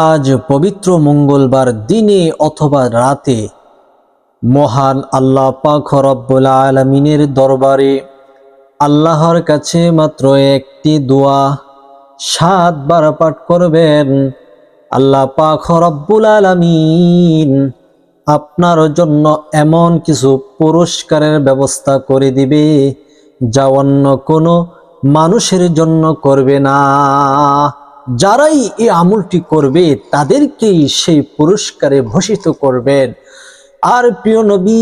আজ পবিত্র মঙ্গলবার দিনে অথবা রাতে মহান আল্লাহ পাক রব্বুল আলমিনের দরবারে আল্লাহর কাছে মাত্র একটি দোয়া সাতবার পাঠ করবেন। আল্লাহ পাক রব্বুল আলমিন আপনার জন্য এমন কিছু পুরস্কারের ব্যবস্থা করে দিবে যা অন্য কোনো মানুষের জন্য করবে না। যারাই এই আমলটি করবে, তাদেরকেই সেই পুরস্কারে ভূষিত করবেন। আর প্রিয় নবী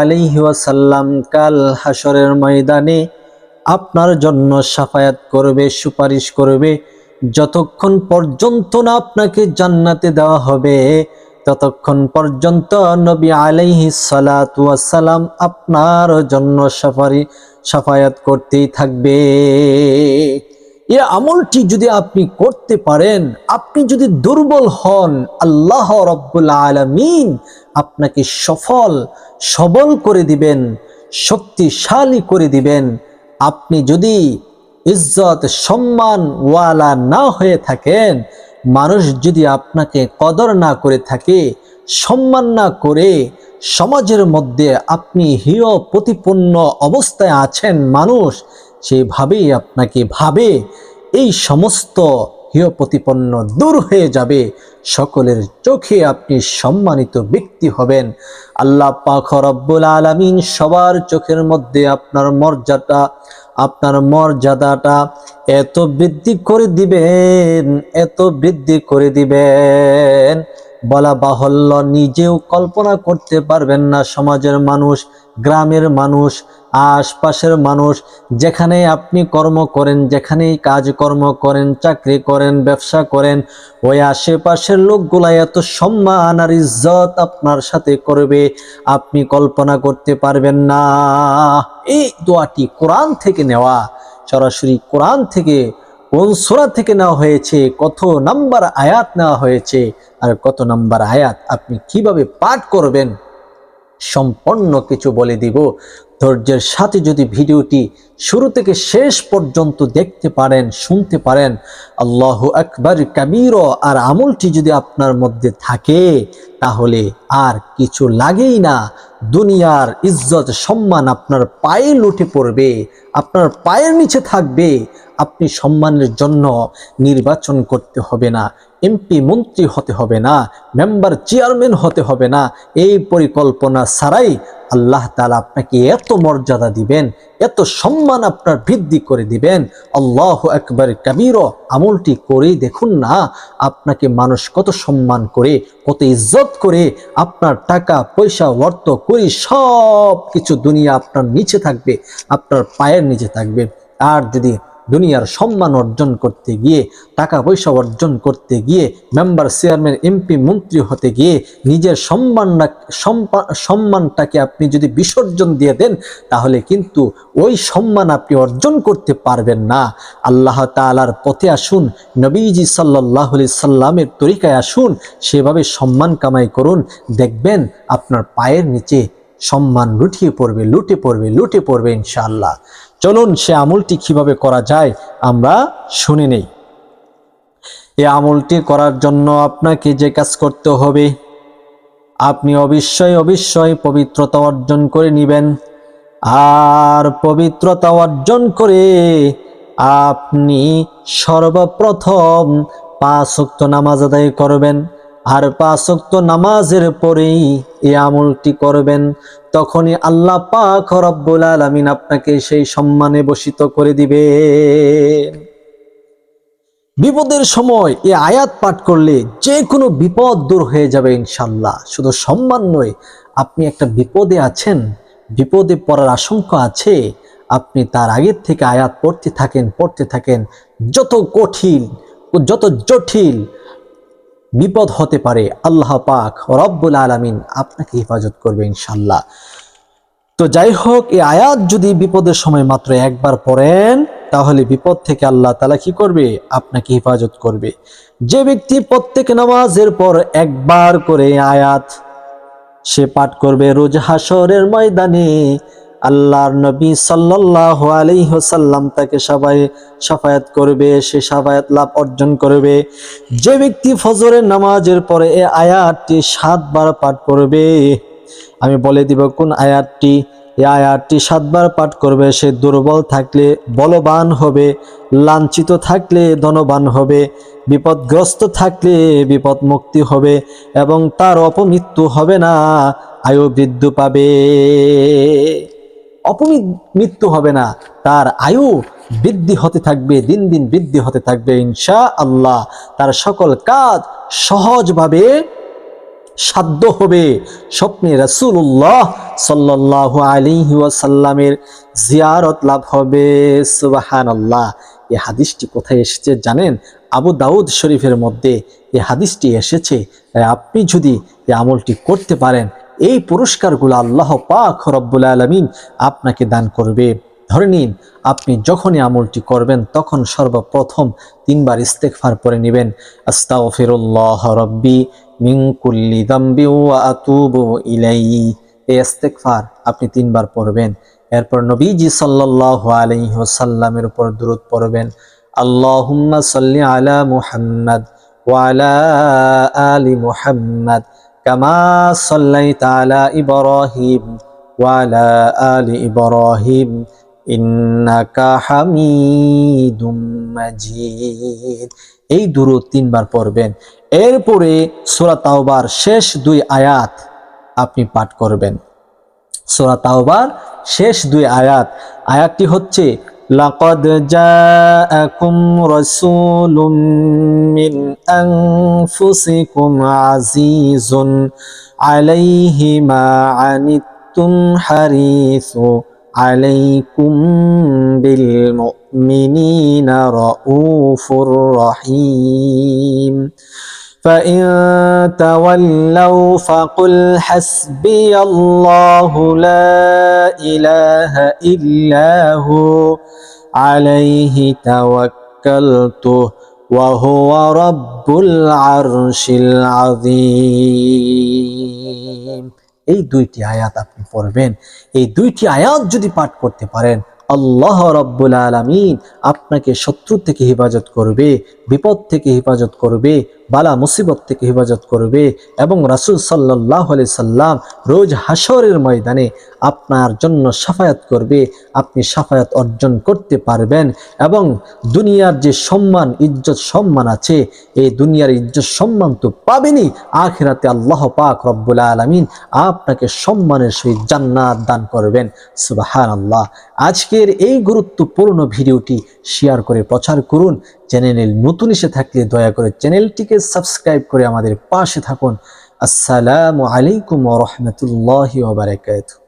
আলাইহি ওয়াসাল্লাম, কাল হাসরের ময়দানে আপনার জন্য সাফায়াত করবে, সুপারিশ করবে। যতক্ষণ পর্যন্ত না আপনাকে জান্নাতে দেওয়া হবে, ততক্ষণ পর্যন্ত নবী আলাইহি ওয়াসালাম আপনার জন্য সাফারি, সাফায়াত করতেই থাকবে। এ আমলটি যদি আপনি করতে পারেন, আপনি যদি দুর্বল হন, আল্লাহ রব্বুল আলমিন আপনাকে সফল, সবল করে দিবেন, শক্তিশালী করে দিবেন। আপনি যদি ইজ্জত, সম্মান ওয়ালা না হয়ে থাকেন, মানুষ যদি আপনাকে কদর না করে থাকে, সম্মান না করে, সমাজের মধ্যে আপনি হিয় প্রতিপন্ন অবস্থায় আছেন মানুষ সেভাবেই আপনাকে ভাবে, এই সমস্ত হিয় প্রতিপন্ন দূর হয়ে যাবে। সকলের চোখে আপনি সম্মানিত ব্যক্তি হবেন। আল্লাহ পাখ রব্বুল আলমিন সবার চোখের মধ্যে আপনার মর্যাদা, আপনার মর্যাদাটা এত বৃদ্ধি করে দিবেন, এত বৃদ্ধি করে দিবেন। বলা বাহল্য, নিজেও কল্পনা করতে পারবেন না সমাজের মানুষ, গ্রামের মানুষ আশপাশের মানুষ যেখানে আপনি কর্ম করেন, যেখানেই কাজকর্ম করেন, চাকরি করেন, ব্যবসা করেন, ওই আশেপাশের লোকগুলা এত সম্মান আর ইজ্জত আপনার সাথে করবে, আপনি কল্পনা করতে পারবেন না। এই দোয়াটি কোরআন থেকে নেওয়া, সরাসরি কোরআন থেকে, কোন সোরা থেকে নেওয়া হয়েছে, কত নাম্বার আয়াত নেওয়া হয়েছে, আর কত নাম্বার আয়াত আপনি কীভাবে পাঠ করবেন সম্পন্ন কিছু বলে দিব। ধৈর্যের সাথে যদি ভিডিওটি শুরু থেকে শেষ পর্যন্ত দেখতে পারেন, শুনতে পারেন, আল্লাহ আকবর কামির আর আমলটি যদি আপনার মধ্যে থাকে, তাহলে আর কিছু লাগেই না। দুনিয়ার ইজ্জত, সম্মান আপনার পায়ে লুটে পড়বে, আপনার পায়ের নিচে থাকবে আপনি সম্মানের জন্য নির্বাচন করতে হবে না, এমপি মন্ত্রী হতে হবে না, মেম্বার চেয়ারম্যান হতে হবে না, এই পরিকল্পনা ছাড়াই আল্লাহ তালা আপনাকে এত মর্যাদা দিবেন, এত সম্মান আপনার বৃদ্ধি করে দিবেন। আল্লাহ একবার কাবির আমলটি করেই দেখুন না, আপনাকে মানুষ কত সম্মান করে, কত ইজ্জত করে, আপনার টাকা, পয়সা, অর্থ, করি সব কিছু দুনিয়া আপনার নিচে থাকবে, আপনার পায়ের নিচে থাকবে। আর যদি দুনিয়ার সম্মান অর্জন করতে গিয়ে, টাকা পয়সা অর্জন করতে গিয়ে মেম্বার চেয়ারম্যান এমপি মন্ত্রী হতে গিয়ে নিজের সম্মান সম্মানটাকে আপনি যদি বিসর্জন দিয়ে দেন, তাহলে কিন্তু ওই সম্মান আপনি অর্জন করতে পারবেন না। আল্লাহ তালার পথে আসুন, নবীজি সাল্লাহ সাল্লামের তরিকায় আসুন, সেভাবে সম্মান কামাই করুন। দেখবেন আপনার পায়ের নিচে সম্মান লুটিয়ে পড়বে, লুটে পড়বে লুটে পড়বে ইনশাআল্লাহ। চলুন সে আমলটি কীভাবে করা যায় আমরা শুনে নেই। এই আমলটি করার জন্য আপনাকে যে কাজ করতে হবে, আপনি অবশ্যই অবশ্যই পবিত্রতা অর্জন করে নেবেন। আর পবিত্রতা অর্জন করে আপনি সর্বপ্রথম পাঁচ শক্ত নামাজ আদায় করবেন। আর পাঁচক্ত নামাজের পরেই এই আমলটি করবেন। তখনই আল্লাহ পাক রব্বুল আলমিন আপনাকে সেই সম্মানে বসিত করে দিবে। বিপদের সময় এ আয়াত পাঠ করলে যে কোনো বিপদ দূর হয়ে যাবে ইনশাল্লাহ শুধু সম্মান নয়, আপনি একটা বিপদে আছেন, বিপদে পড়ার আশঙ্কা আছে, আপনি তার আগের থেকে আয়াত পড়তে থাকেন পড়তে থাকেন, যত কঠিন, যত জটিল বিপদ হতে পারে, আল্লাহ পাক রব্বুল আলমিন আপনাকে হেফাজত করবে ইনশাল্লাহ তো যাই হোক, এই আয়াত যদি বিপদের সময় মাত্র একবার পড়েন, তাহলে বিপদ থেকে আল্লাহ তালা কি করবে? আপনাকে হেফাজত করবে। যে ব্যক্তি প্রত্যেক নামাজের পর একবার করে আয়াত সে পাঠ করবে রোজ হাসরের ময়দানে আল্লাহর নবী সাল্লাল্লাহু আলাইহি ওয়াসাল্লাম তাকে সবাই সাফায়াত করবে, সে সাফায়াত লাভ অর্জন করবে। যে ব্যক্তি ফজরের নামাজের পরে এ আয়াতটি সাতবার পাঠ করবে, আমি বলে দিব কোন আয়াতটি? এই আয়াতটি সাতবার পাঠ করবে, সে দুর্বল থাকলে বলবান হবে, লাঞ্ছিত থাকলে ধনবান হবে, বিপদগ্রস্ত থাকলে বিপদ মুক্তি হবে এবং তার অপমৃত্যু হবে না, আয়ু বৃদ্ধি পাবে। অপমৃত্যু হবে না। তার আয়ু বৃদ্ধি হতে থাকবে, দিন দিন বৃদ্ধি হতে থাকবে ইনশা আল্লাহ তার সকল কাজ সহজভাবে সাধ্য হবে। স্বপ্নে রাসূলুল্লাহ সাল্লাল্লাহু আলাইহি ওয়াসাল্লামের জিয়ারত লাভ হবে। সুবহানাল্লাহ। এই হাদিসটি কোথায় এসেছে জানেন? আবু দাউদ শরীফের মধ্যে এ হাদিসটি এসেছে। আপনি যদি এ আমলটি করতে পারেন এই পুরস্কারগুলো আল্লাহ পাক রব্বুল আলমিন আপনাকে দান করবে। ধরে নিন, আপনি যখনই আমলটি করবেন, তখন সর্বপ্রথম তিনবার ইস্তেকফার পরে নেবেন। আস্তাগফিরুল্লাহ রব্বি মিন কুল্লি দাম্বি ইলাইহি। এই ইস্তেগফার আপনি তিনবার পড়বেন। এরপর নবীজি সাল্লাল্লাহু আলাইহি ওয়াসাল্লামের উপর দরুদ পড়বেন। আল্লাহুম্মা সাল্লি আলা মুহাম্মাদ ওয়া আলা আলি মুহাম্মাদ। এই দুরুদ তিনবার পড়বেন। এরপরে সূরা তাওবার শেষ দুই আয়াত আপনি পাঠ করবেন। সূরা তাওবার শেষ দুই আয়াত। আয়াতটি হচ্ছে لقد جاءكم رسول من أنفسكم عزيز عليه ما عنتم حريث عليكم بالمؤمنين رؤوف رحيم. فإن تولوا فقل حسبي الله لا إله إلا هو عليه توكلت وهو رب العرش العظيم এই দুইটি আয়াত আপনি পড়বেন এই দুইটি আয়াত যদি পাঠ করতে পারেন আল্লাহ রব্বুল আলমিন আপনাকে শত্রু থেকে হেফাজত করবে বিপদ থেকে হেফাজত করবে বালা মুসিবত থেকে হেফাজত করবে এবং রাসুল সাল্লাহ আলি সাল্লাম রোজ হাসরের ময়দানে আপনার জন্য সাফায়াত করবে, আপনি সাফায়াত অর্জন করতে পারবেন এবং দুনিয়ার যে সম্মান, ইজ্জত, সম্মান আছে, এই দুনিয়ার ইজ্জত, সম্মান তো পাবেনই। আখিরাতে আল্লাহ পাক রব্বুল আলমিন আপনাকে সম্মানের সহিত জান্নাত দান করবেন। সুবাহান আল্লাহ আজকের এই গুরুত্বপূর্ণ ভিডিওটি শেয়ার করে প্রচার করুন। চ্যানেলে নতুন এসে থাকলে দয়া করে চ্যানেলটিকে সাবস্ক্রাইব করে আমাদের পাশে থাকুন। আসসালামু আলাইকুম রহমতুল্লাহ ওবরাকাতুহ